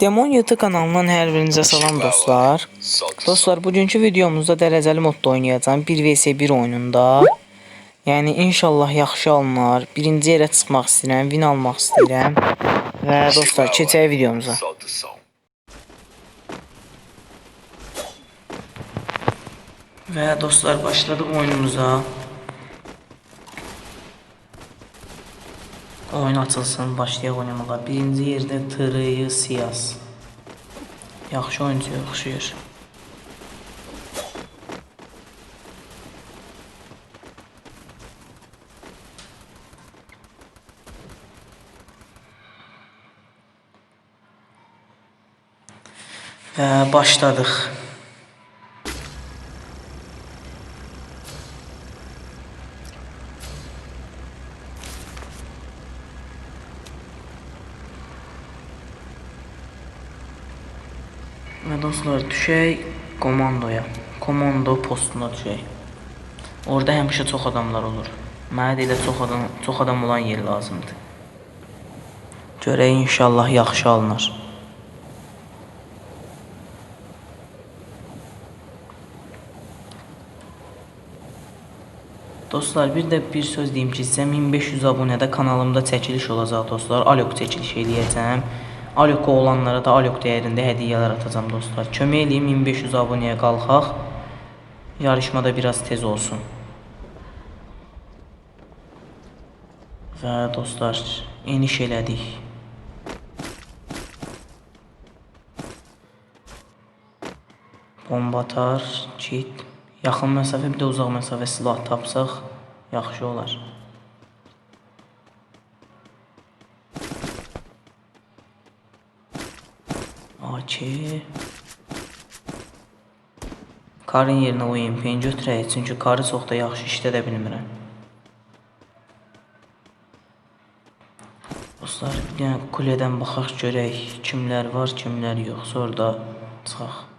Demon YouTube kanalından hər birinizə salam dostlar. Dostlar, bugünkü videomuzda dərəcəli modda oynayacağam 1 vs 1 oyununda. Yəni inşallah yaxşı alınar. Birinci yerə çıxmaq istəyirəm, win almaq istəyirəm. Və dostlar, keçək videomuza. Və dostlar, başladıq oyunumuza. Oyun açılsın, başlayaq oynamağa. Birinci yerdə Trıyı Siyas. Yaxşı oyuncuya oxşayır. Başladıq. Və dostlar, düşək komandoya. Komando postuna düşək. Orada həmişə çox adamlar olur. Mənə də elə çox adam, çox adam olan yer lazımdır. Görək inşallah yaxşı alınır. Dostlar, bir də bir söz deyim ki, sizə 1500 abunədə kanalımda çəkiliş olacaq dostlar. Alok çəkiliş eləyəcəm. Aloko olanlara da Alok dəyərində hədiyyələr atacağam dostlar. Kömək eləyin 1500 abunəyə qalxaq. Yarışmada biraz tez olsun. Və dostlar, eniş elədik. Bomba atar, kit. Yaxın məsafə, bir də uzaq məsafə silah tapsaq yaxşı olar. AK. Karın yerinə o MP-ni götürək, çünki karı çox da yaxşı işlədə bilmirəm. Dostlar, bir dənə kuledən baxaq görək kimlər var, kimlər yox. Sonra da çıxaq.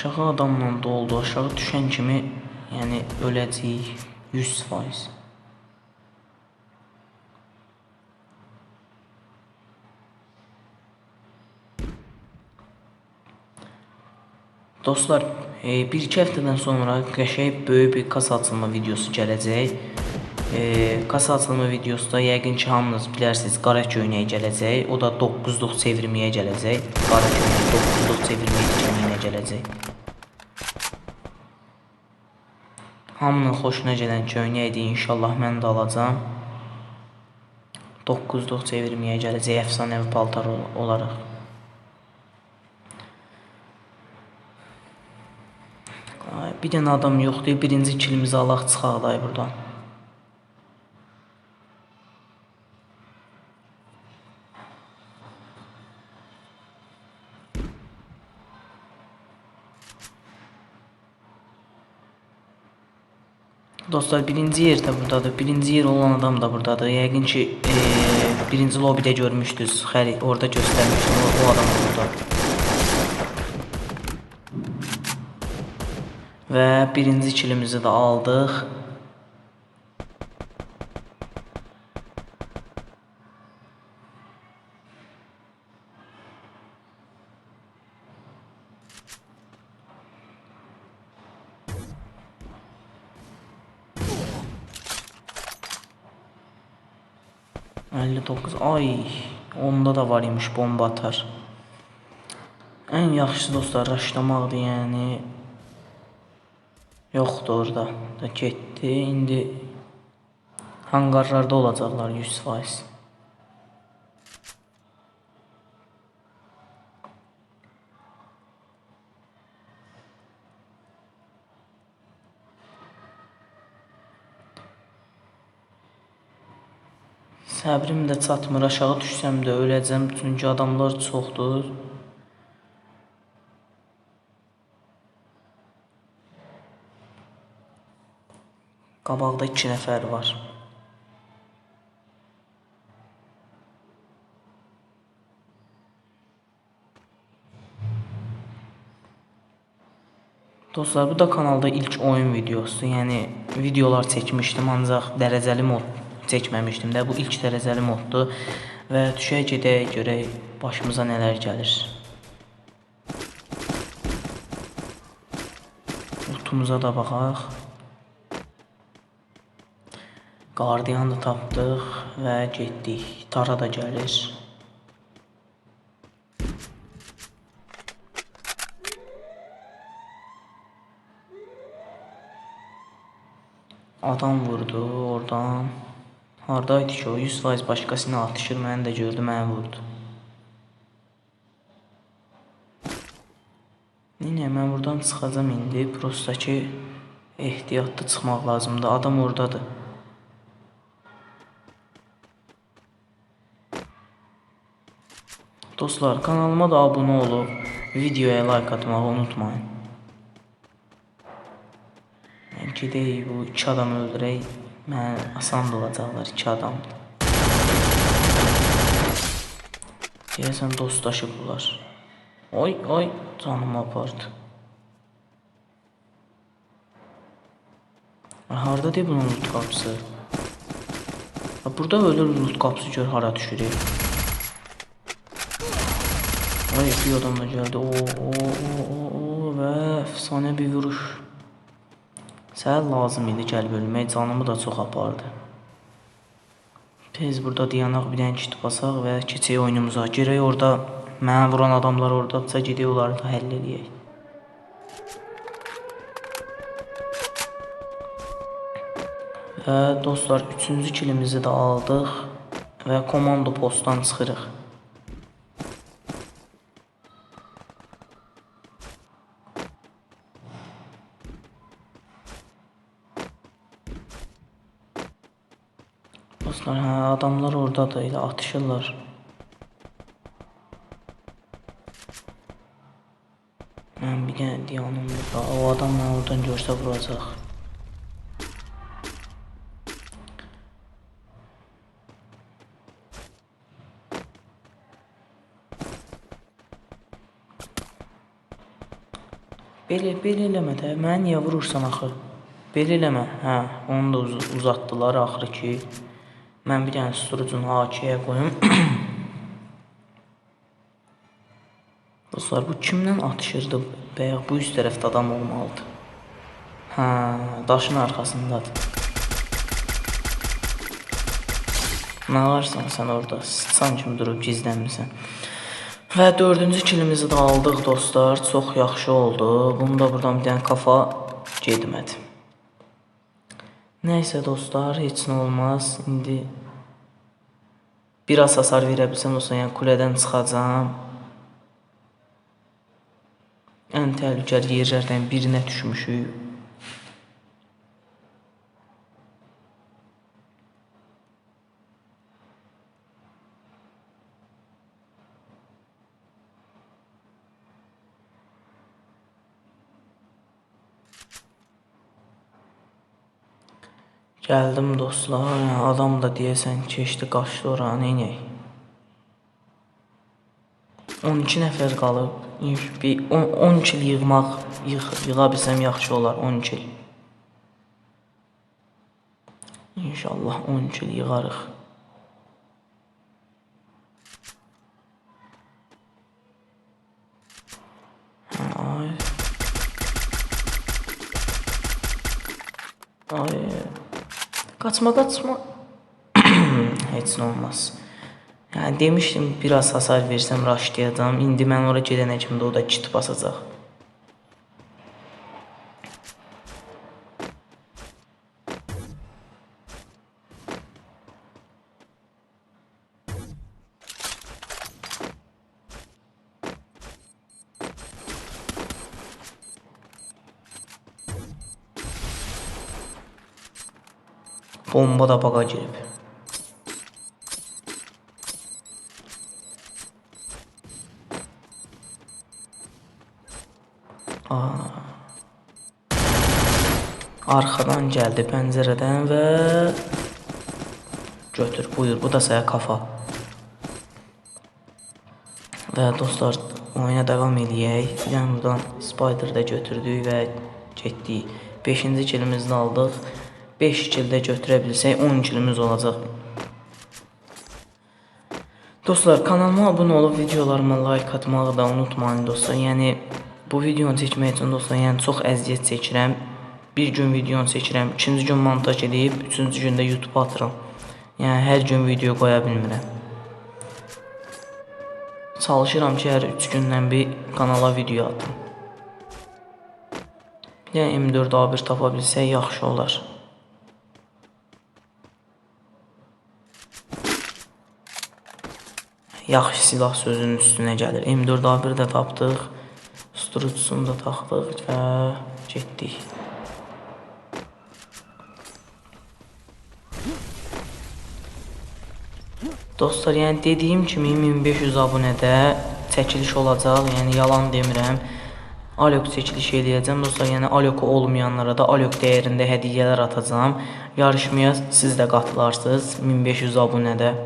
Aşağı adamla doldu. Aşağı düşən kimi, yəni öləcəyik 100%. Dostlar, e, bir iki həftədən sonra qəşəng böyük bir kasa açılma videosu gələcək. E, kasa açılma videosunda yəqin ki hamınız bilərsiniz qara köynək gələcək. O da 9-luq çevirməyə gələcək. Qara köynək 9-luq çevirməyə gələcək. Hamının xoşuna gələn köynəkdir. İnşallah mən də alacağam. 9-luq çevirməyə gələcək əfsanəvi paltar ol- olaraq. Bir dənə adam yoxdur. Birinci kilimizi alaq çıxaq day burdan. Dostlar birinci yer də buradadır. Birinci yer olan adam da buradadır. Yəqin ki eee, birinci lobidə görmüşdünüz. Xəri orada göstərmişdim o, o adam da burada. Və birinci kilimizi də aldıq. Əlli doqquz. Ay, onda da var imiş bomba atar. Ən yaxşısı dostlar raşlamaqdır, yəni yoxdur orada. Da getdi. İndi hangarlarda olacaqlar 100%. Səbrim də çatmır. Aşağı düşsəm də öləcəm çünki adamlar çoxdur. Qabaqda 2 nəfər var. Dostlar bu da kanalda ilk oyun videosu. Yəni videolar çəkmişdim ancaq dərəcəli mod çəkməmişdim də. Bu ilk dərəcəli moddur və düşək gedək görək başımıza nələr gəlir. Utumuza da baxaq. Qardiyan da tapdıq və getdik. Tara da gəlir. Adam vurdu oradan. Hardaydı ki o 100% başqasına atışır, məni də gördü, məni vurdu. Neylə mən buradan çıxacağam indi. Prosta ki ehtiyatlı çıxmaq lazımdır. Adam oradadır. Dostlar kanalıma da abunə olub, videoya like atmağı unutmayın. Gedək bu iki adamı öldürək. Mən asan da olacaqlar iki adamdır. Deyəsən dostlaşıb bunlar. Oy, oy, canımı apardı. Ha, Harda deyil bunun loot qapısı? Burada ölür loot qapısı gör hara düşür. Ay bir adam da geldi. O, o, o, o, o və efsane bir vuruş. Sənə lazım idi gəlib ölmək, canımı da çox apardı. Tez burada dayanaq bir dənə kit basaq və keçək oyunumuza. Girək orada mənə vuran adamlar ordadsa gedək onları da həll eləyək. Və dostlar 3-cü kilimizi də aldıq və komando postdan çıxırıq. Dostlar, hə, adamlar oradadır, elə atışırlar. Mən bir dənə dayanım burada. O adam məni oradan görsə vuracaq. Belə, belə eləmə də. Məni niyə vurursan axı? Belə eləmə. Hə, onu da uz uzatdılar axırı ki. Mən bir dənə susturucunu AK-yə qoyum. Dostlar, bu kimdən atışırdı? Bəyək bu üst tərəfdə adam olmalıdır. Hə, daşın arxasındadır. Nə varsan sən orada? Sıçan kimi durub gizlənmisən. Və dördüncü kilimizi də aldıq dostlar. Çox yaxşı oldu. Bunu da buradan bir dənə kafa getmədi. Nəysə dostlar, heç nə olmaz. İndi biraz hasar verə bilsəm olsa, yəni kulədən çıxacağam. Ən təhlükəli yerlərdən birinə düşmüşük. Gəldim dostlar. Adam da deyəsən keçdi, qaçdı ora, neynək? 12 nəfər qalıb. Bir 10, 10 kil yığmaq, yığ, yığa bilsəm yaxşı olar 10 kil. İnşallah 10 kil yığarıq. Hə, Ay. Ay. Qaçma, qaçma. Heç nə olmaz. Yəni demişdim biraz hasar versəm raşlayacağam. İndi mən ora gedənə kimi də o da kit basacaq. Bomba da bak acayip. Aa. Arxadan gəldi pəncərədən və götür, buyur, bu da sənə kafa. Və dostlar, oyuna davam eləyək. Yəni buradan spider də götürdük və getdik. 5-ci kilimizi aldıq. 5 kildə götürə bilsək 10 kilimiz olacaq. Dostlar, kanalıma abunə olub videolarıma like atmağı da unutmayın dostlar. Yəni bu videonu çəkmək üçün dostlar, yəni çox əziyyət çəkirəm. Bir gün videonu çəkirəm, ikinci gün montaj edib, üçüncü gündə YouTube atıram. Yəni hər gün video qoya bilmirəm. Çalışıram ki, hər 3 gündən bir kanala video atım. Də M4A1 tapa bilsək yaxşı olar. Yaxşı silah sözünün üstünə gəlir. M4A1 də tapdıq. Strutsunu da taxdıq və getdik. Dostlar, yəni dediyim kimi 1500 abunədə çəkiliş olacaq. Yəni yalan demirəm. Alok çəkiliş eləyəcəm dostlar. Yəni Aloku olmayanlara da Alok dəyərində hədiyyələr atacağam. Yarışmaya siz də qatılarsınız 1500 abunədə.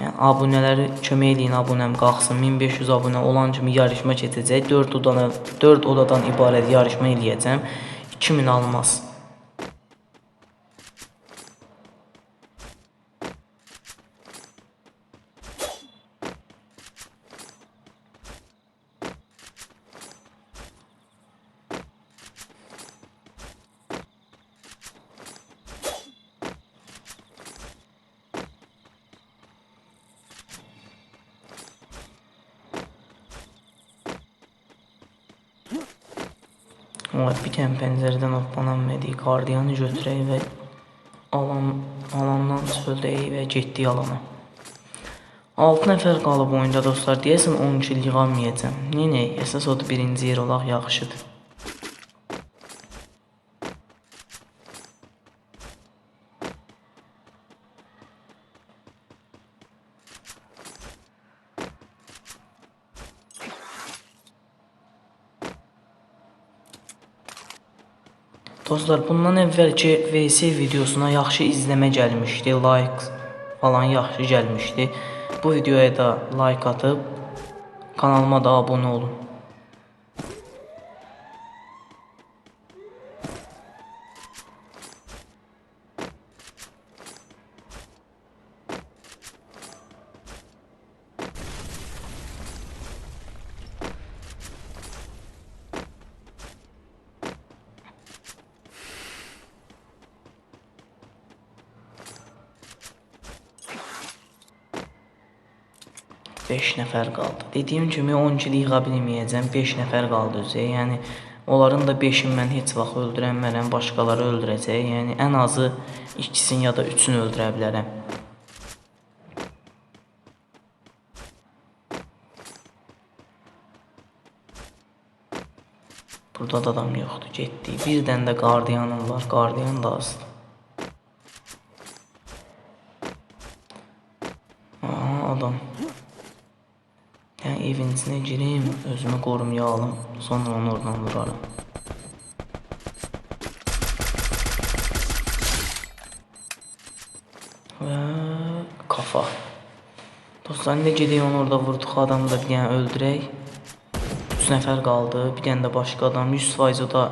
Yəni abunələri kömək eləyin, abunəm qalxsın. 1500 abunə olan kimi yarışma keçəcək. 4 odadan 4 odadan ibarət yarışma eləyəcəm. 2000 almaz. Bir tane pəncərədən hoppananmadı. Qardiyanı götürək və alan alandan çöldək və getdik alana. 6 nəfər qalıb oyunda dostlar. Deyəsən 10 kill yığamayacağam. Nə əsas odur birinci yer olaq yaxşıdır. Dostlar, bundan əvvəlki VS videosuna yaxşı izləmə gəlmişdi, like falan yaxşı gəlmişdi. Bu videoya da like atıb kanalıma da abunə olun. Beş nəfər qaldı. Dediyim kimi 10 kill yığa bilməyəcəm. 5 nəfər qaldı özə. Yəni onların da 5-ini mən heç vaxt öldürəmmərəm, başqaları öldürəcək. Yəni ən azı ikisini ya da üçünü öldürə bilərəm. Burada da adam yoxdur, getdi. Bir dənə də qardiyanım var, qardiyan da azdır. Aha, adam. Evin içinə girim, özümü qorumaya sonra onu oradan vuraram. Və kafa. Dostlar, nə gedək onu orada vurduq adamı da bir dənə öldürək. 3 nəfər qaldı, bir dənə də başqa adam 100% o da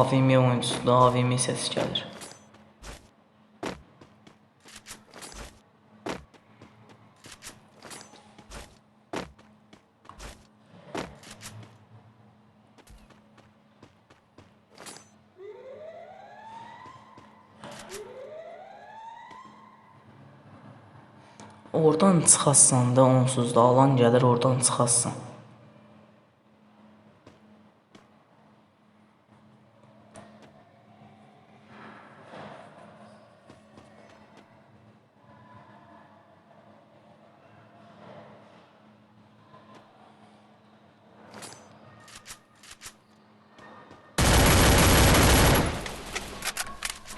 AVM oyuncusudur, AVM səsi gəlir. Oradan çıxasan da onsuz da alan gəlir oradan çıxasan.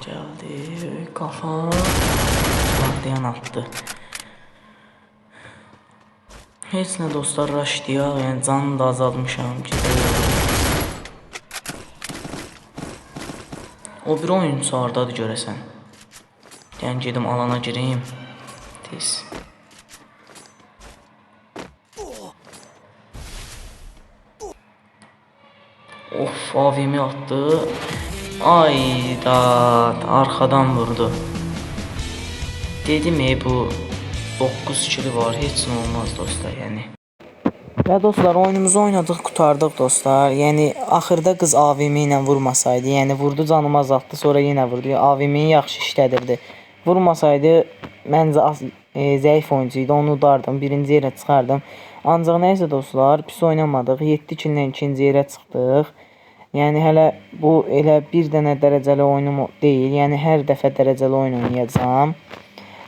Geldi kafa. Gardiyan attı. Hepsine dostlar rush ya yani canını da azaltmışam O bir oyuncu oradadır görəsən. Yani gedim alana gireyim. Tez. Of avimi attı. Ayda arkadan vurdu. Dedim ey bu 9 kili var, heç nə olmaz dostlar, yəni. Və dostlar, oyunumuzu oynadıq, qutardıq dostlar. Yəni axırda qız AVM ilə vurmasaydı, yəni vurdu canımı azaltdı, sonra yenə vurdu. AVM-yi yaxşı işlədirdi. Vurmasaydı məncə e, zəif oyuncu idi, onu udardım, birinci yerə çıxardım. Ancaq nəysə dostlar, pis oynamadıq. 7 killə ikinci yerə çıxdıq. Yəni hələ bu elə bir dənə dərəcəli oyunum deyil. Yəni hər dəfə dərəcəli oyun oynayacağam.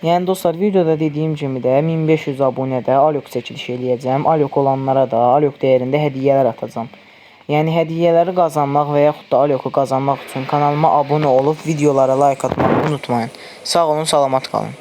Yəni dostlar, videoda dediyim kimi də 1500 abunədə Alok çəkilişi eləyəcəm. Alok olanlara da Alok dəyərində hədiyyələr atacağam. Yəni hədiyyələri qazanmaq və yaxud da Aloku qazanmaq üçün kanalıma abunə olub videolara like atmağı unutmayın. Sağ olun, salamat qalın.